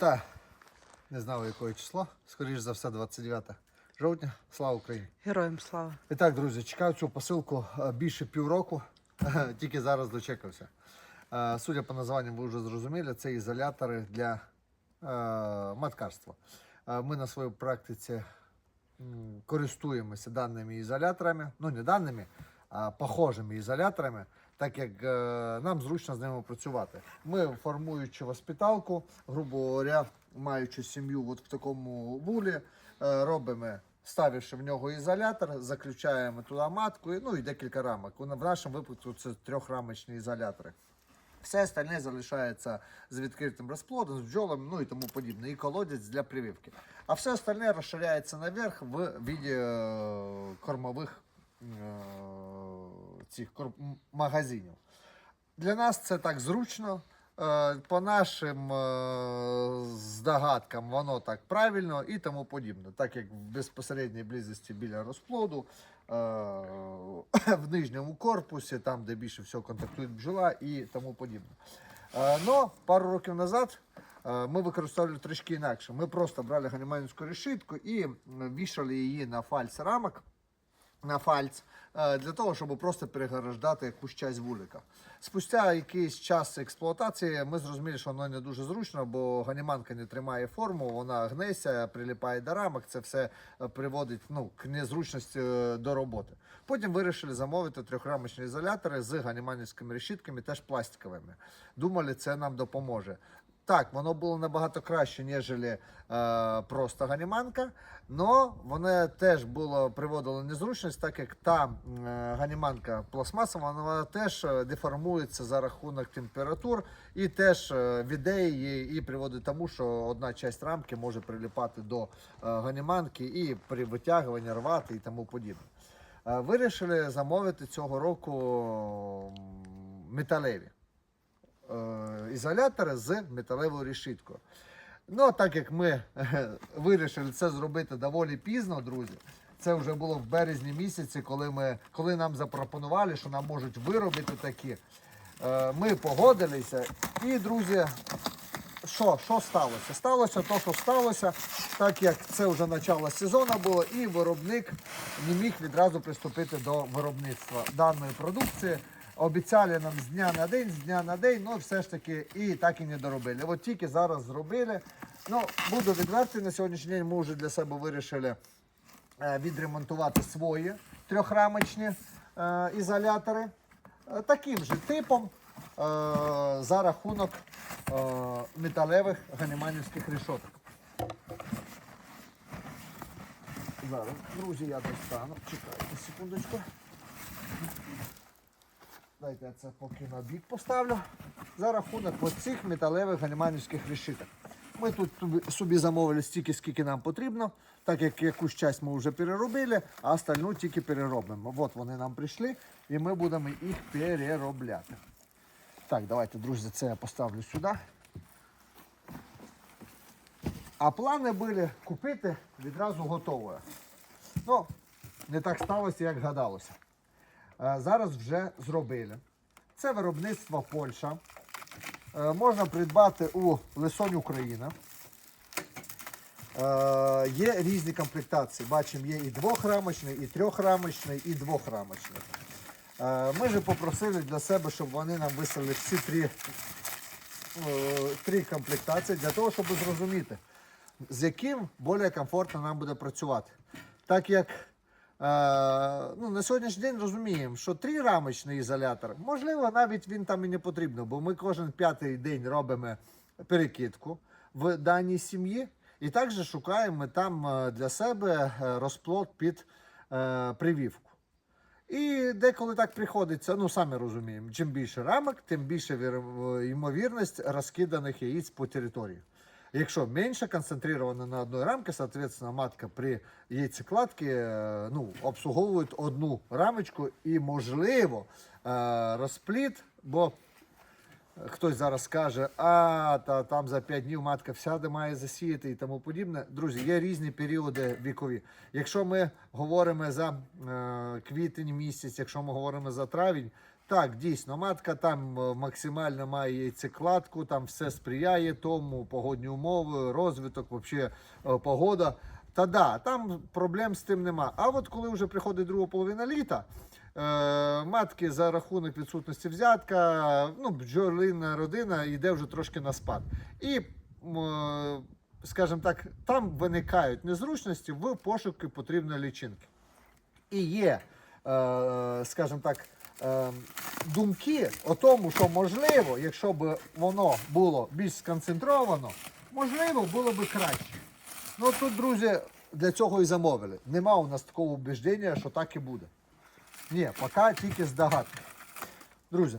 Вітаю! Не знаю, якого число. Скоріше за все, 29 жовтня. Слава Україні! Героям слава. І так, друзі, чекав цю посилку е, більше півроку, тільки зараз дочекався. Е, Судя по названню, ви вже зрозуміли, це ізолятори для е, маткарства. Е, Ми на своїй практиці користуємося даними ізоляторами, ну не даними, а похожими ізоляторами, так як е, нам зручно з ними працювати. Ми формуючи воспиталку, грубо говоря, маючи сім'ю от в такому вулі, е, робимо, ставивши в нього ізолятор, заключаємо туди матку, ну і декілька рамок. В нашому випадку це трьохрамочні ізолятори. Все остальне залишається з відкритим розплодом, з бджолами, ну і тому подібне, і колодязь для прививки. А все остальне розширяється наверх в віді е, кормових цих магазинів. Для нас це так зручно. Е, По нашим е, здогадкам воно так правильно і тому подібне. Так як в безпосередній близості біля розплоду, е, в нижньому корпусі, там, де більше всього контактує бджола і тому подібне. Но пару років назад ми використовували трішки інакше. Ми просто брали ганіманівську решітку і вішали її на фальц рамок на фальц е, для того, щоб просто переграждати якусь часть вулика. Спустя якийсь час експлуатації ми зрозуміли, що воно не дуже зручно, бо ганіманка не тримає форму, вона гнеться, приліпає до рамок. Це все е, приводить ну, к незручності е, до роботи. Потім вирішили замовити трьохрамочні ізолятори з ганіманівськими решітками, теж пластиковими. Думали, це нам допоможе. Так, воно було набагато краще, ніж е, просто ганіманка, але воно теж було приводило незручність, так як та е, ганіманка пластмасова, вона теж е, деформується за рахунок температур і теж е, її і приводить тому, що одна часть рамки може приліпати до е, ганіманки і при витягуванні рвати і тому подібне. Е, Вирішили замовити цього року металеві е, ізолятори з металевою решіткою. Ну, так як ми вирішили це зробити доволі пізно, друзі. Це вже було в березні місяці, коли, ми, коли нам запропонували, що нам можуть виробити такі. Е, Ми погодилися. І, друзі, що, що сталося? Сталося то, що сталося, так як це вже начало сезону було, і виробник не міг відразу приступити до виробництва даної продукції. Обіцяли нам з дня на день, з дня на день, ну все ж таки і так і не доробили. От тільки зараз зробили. Ну, буду відвертий, на сьогоднішній день ми вже для себе вирішили е, відремонтувати свої трьохрамочні е, ізолятори е, таким же типом за рахунок металевих ганіманівських решоток. Зараз, друзі, я достану. Чекайте секундочку. Дайте я це поки на бік поставлю. За рахунок оцих металевих ганіманівських решіток. Ми тут собі замовили стільки, скільки нам потрібно, так як якусь часть ми вже переробили, а остальну тільки переробимо. От вони нам прийшли і ми будемо їх переробляти. Так, давайте, друзі, це я поставлю сюди. А плани були купити відразу готове. Ну, не так сталося, як гадалося. Е, Зараз вже зробили. Це виробництво Польща. Е, Можна придбати у Лисонь Україна. Е, Є різні комплектації. Бачимо, є і двохрамочний, і трьохрамочний, і двохрамочний. Ми же попросили для себе, щоб вони нам вислали всі три, три комплектації для того, щоб зрозуміти, з яким більш комфортно нам буде працювати. Так як ну, на сьогоднішній день розуміємо, що трирамочний ізолятор, можливо, навіть він там і не потрібно, бо ми кожен п'ятий день робимо перекидку в даній сім'ї. І також шукаємо там е, для себе е, розплод під е, прививку. І деколи так приходиться, ну самі розуміємо, чим більше рамок, тим більше ймовірність розкиданих яєць по території. Якщо менше концентровано на одній рамці, соответственно, матка при яйцекладці е, ну, обслуговує одну рамочку і, можливо, е, розпліт, бо хтось зараз скаже, а та там за 5 днів матка вся має засіяти і тому подібне. Друзі, є різні періоди вікові. Якщо ми говоримо за е, квітень місяць, якщо ми говоримо за травень, Так, дійсно, матка там е, максимально має яйцекладку, там все сприяє тому, погодні умови, розвиток, взагалі погода. Та да, там проблем з тим нема. А от коли вже приходить друга половина літа, е, матки за рахунок відсутності взятка, ну, бджолина родина йде вже трошки на спад. І, е, скажімо так, там виникають незручності в пошуку потрібної лічинки. І є, е, скажімо так, е, думки о тому, що можливо, якщо б воно було більш сконцентровано, можливо, було б краще. Ну тут, друзі, для цього і замовили. Нема у нас такого убеждення, що так і буде. Ні, поки тільки здогадки. Друзі,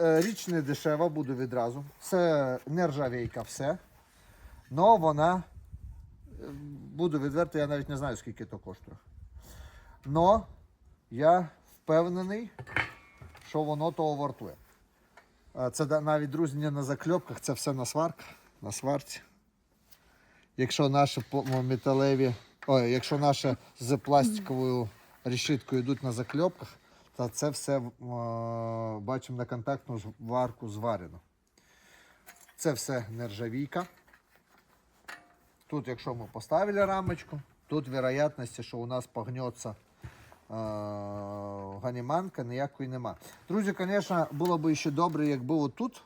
е, річ не дешева, буду відразу. Це нержавійка, все. Но вона, е, буду відвертий, я навіть не знаю, скільки то коштує. Но я впевнений, що воно того вартує. Це навіть, друзі, не на закльопках, це все на сварках, на сварці. Якщо наші металеві, ой, якщо наші з пластиковою решіткою йдуть на закльопках, то це все бачимо на контактну варку зварено. Це все нержавійка. Тут, якщо ми поставили рамочку, тут вероятності, що у нас погнеться ганіманка, ніякої нема. Друзі, звісно, було б ще добре, якби отут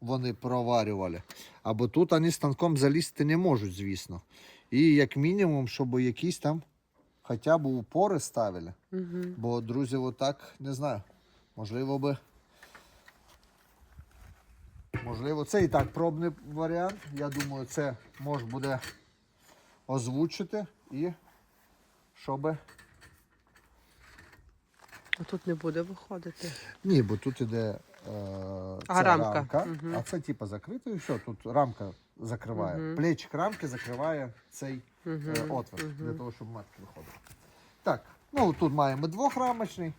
вони проварювали. Або тут вони станком залізти не можуть, звісно. І як мінімум, щоб якісь там хоча б упори ставили. Угу. Бо, друзі, отак, не знаю. Можливо би. Можливо, це і так пробний варіант. Я думаю, це можна буде озвучити і щоб. А тут не буде виходити. Ні, бо тут іде е, А, рамка. рамка, Мгм. а це типу закрито і все. Тут рамка закриває. Мгм. Плечик рамки закриває цей е, Угу. отвір для того, щоб матки виходили. Так, ну тут маємо двохрамочний,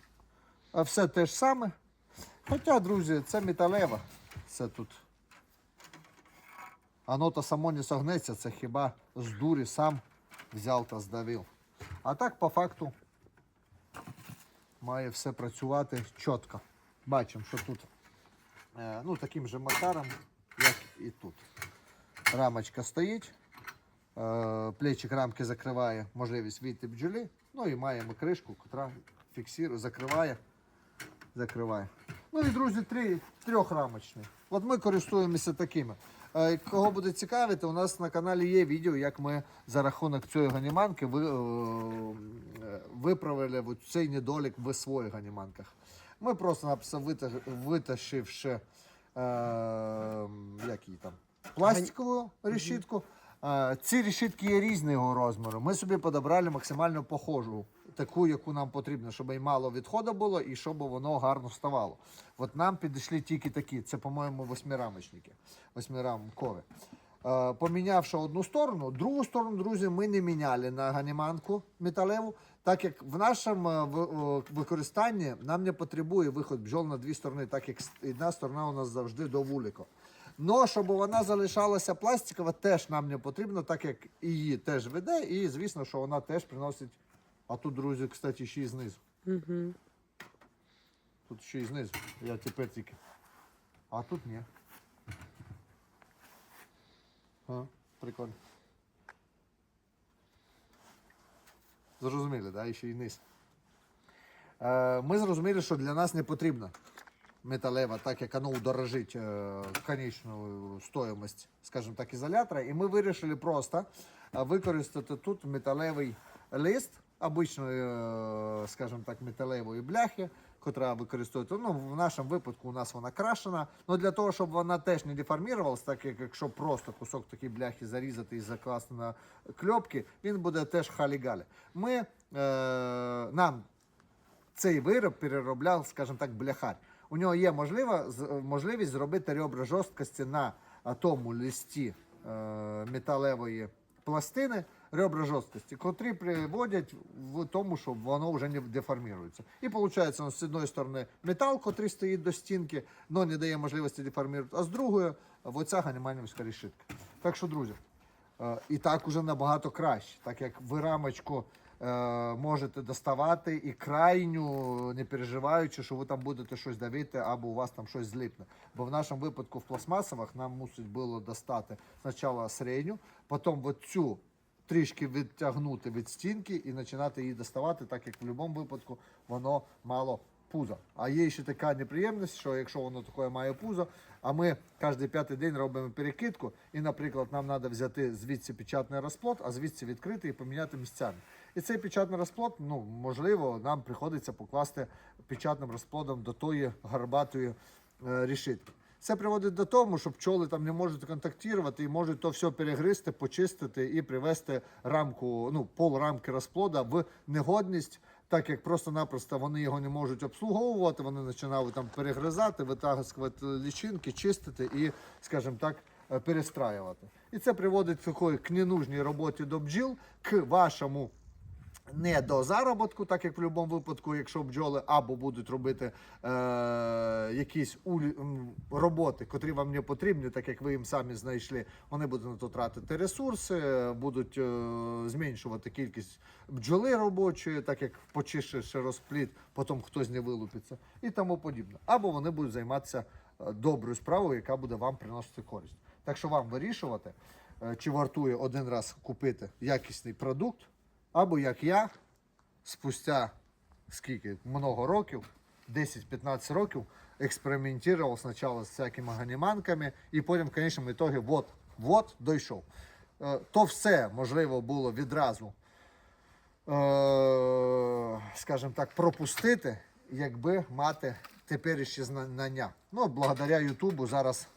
а все те ж саме. Хоча, друзі, це металева. Це тут. Оно то само не согнеться, це хіба з дурі сам взяв та здавив. А так, по факту, має все працювати чітко. Бачимо, що тут е, ну, таким же макаром, як і тут. Рамочка стоїть. Е, Плечик рамки закриває можливість вийти бджолі. Ну і маємо кришку, яка фіксує, закриває, закриває. Ну і друзі, три, трьохрамочний. От ми користуємося такими. Е, Кого буде цікавити, у нас на каналі є відео, як ми за рахунок цієї ганіманки ви, е, виправили цей недолік в своїх ганіманках. Ми просто-напросто витаг- витащивши е, як її там, пластикову решітку. Ці решітки є різного розміру. Ми собі подобрали максимально похожу, таку, яку нам потрібно, щоб і мало відходу було, і щоб воно гарно вставало. От нам підійшли тільки такі. Це, по-моєму, восьмирамочники. Восьмирамкові. Е, Помінявши одну сторону, другу сторону, друзі, ми не міняли на ганіманку металеву, так як в нашому е, використанні нам не потребує виход бджол на дві сторони, так як одна сторона у нас завжди до вулика. Но щоб вона залишалася пластикова, теж нам не потрібно, так як її теж веде, і звісно, що вона теж приносить. А тут, друзі, кстати, ще й знизу. Угу. Тут ще й знизу. Я тепер тільки. А тут ні. А, прикольно. Зрозуміли, да? І ще й низ. Е, ми зрозуміли, що для нас не потрібна металева, так як воно удорожить е, конечну стоїмость, скажімо так, ізолятора. І ми вирішили просто е, використати тут металевий лист обичної, е, скажімо так, металевої бляхи, котра використовується. Ну, в нашому випадку у нас вона крашена. Ну для того, щоб вона теж не деформувалася, так як якщо просто кусок такої бляхи зарізати і закласти на кльопки, він буде теж халі-галі. Ми е, нам цей вироб переробляв, скажімо так, бляхар. У нього є можлива, можливість зробити ребра жорсткості на а, тому листі е, металевої пластини, ребра жорсткості, котрі приводять в тому, що воно вже не деформується. І виходить, ну, з одної сторони метал, котрий стоїть до стінки, але не дає можливості деформувати, а з другої оця ганіманівська решітка. Так що, друзі, Е, І так уже набагато краще, так як ви рамочку е, можете доставати і крайню, не переживаючи, що ви там будете щось давити або у вас там щось злипне. Бо в нашому випадку в пластмасових нам мусить було достати спочатку середню, потім от цю трішки відтягнути від стінки і починати її доставати, так як в будь-якому випадку воно мало пузо. А є ще така неприємність, що якщо воно таке має пузо, а ми кожен п'ятий день робимо перекидку, і, наприклад, нам треба взяти звідси печатний розплод, а звідси відкрити і поміняти місцями. І цей печатний розплод, ну можливо, нам приходиться покласти печатним розплодом до тої гарбатої е, рішитки. Це приводить до того, що пчоли там не можуть контактувати і можуть то все перегризти, почистити і привести рамку, ну пол рамки розплода в негодність, так як просто-напросто вони його не можуть обслуговувати. Вони починали там перегризати, витягувати лічинки, чистити і, скажімо так, е, перестраювати. І це приводить к такої к ненужній роботі до бджіл, к вашому не до заробітку, так як в будь-якому випадку, якщо бджоли або будуть робити е, якісь улі, роботи, котрі вам не потрібні, так як ви їм самі знайшли, вони будуть на то тратити ресурси, будуть е, зменшувати кількість бджоли робочої, так як почистивши розпліт, потім хтось не вилупиться і тому подібне. Або вони будуть займатися е, доброю справою, яка буде вам приносити користь. Так що вам вирішувати, е, чи вартує один раз купити якісний продукт. Або як я, спустя скільки, много років, 10-15 років, експериментував спочатку з всякими ганіманками, і потім, в конечному ітогі, вот, вот, дійшов. Е, То все можливо було відразу, е, скажімо так, пропустити, якби мати теперішні знання. Ну, благодаря Ютубу зараз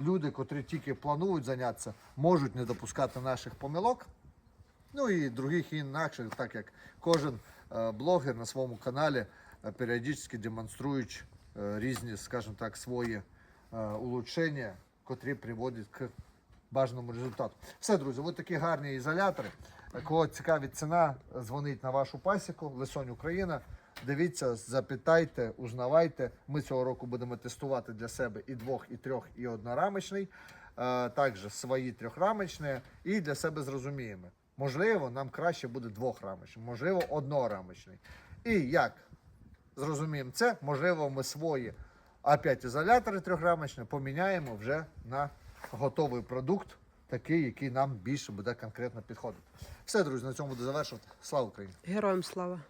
люди, котрі тільки планують зайнятися, можуть не допускати наших помилок. Ну і других інакших, так як кожен е, блогер на своєму каналі е, періодично демонструють е, різні, скажімо так, свої улучшення, котрі приводять к бажаному результату. Все, друзі, ось такі гарні ізолятори. Кого цікавить ціна, дзвонить на вашу пасіку, Лисонь Україна. Дивіться, запитайте, узнавайте. Ми цього року будемо тестувати для себе і двох, і трьох, і однорамочний. Також свої трьохрамочні, і для себе зрозуміємо. Можливо, нам краще буде двохрамочний, можливо, однорамочний. І як зрозуміємо це, можливо, ми свої опять ізолятори трьохрамочні поміняємо вже на готовий продукт, такий, який нам більше буде конкретно підходити. Все, друзі, на цьому буду завершувати. Слава Україні! Героям слава.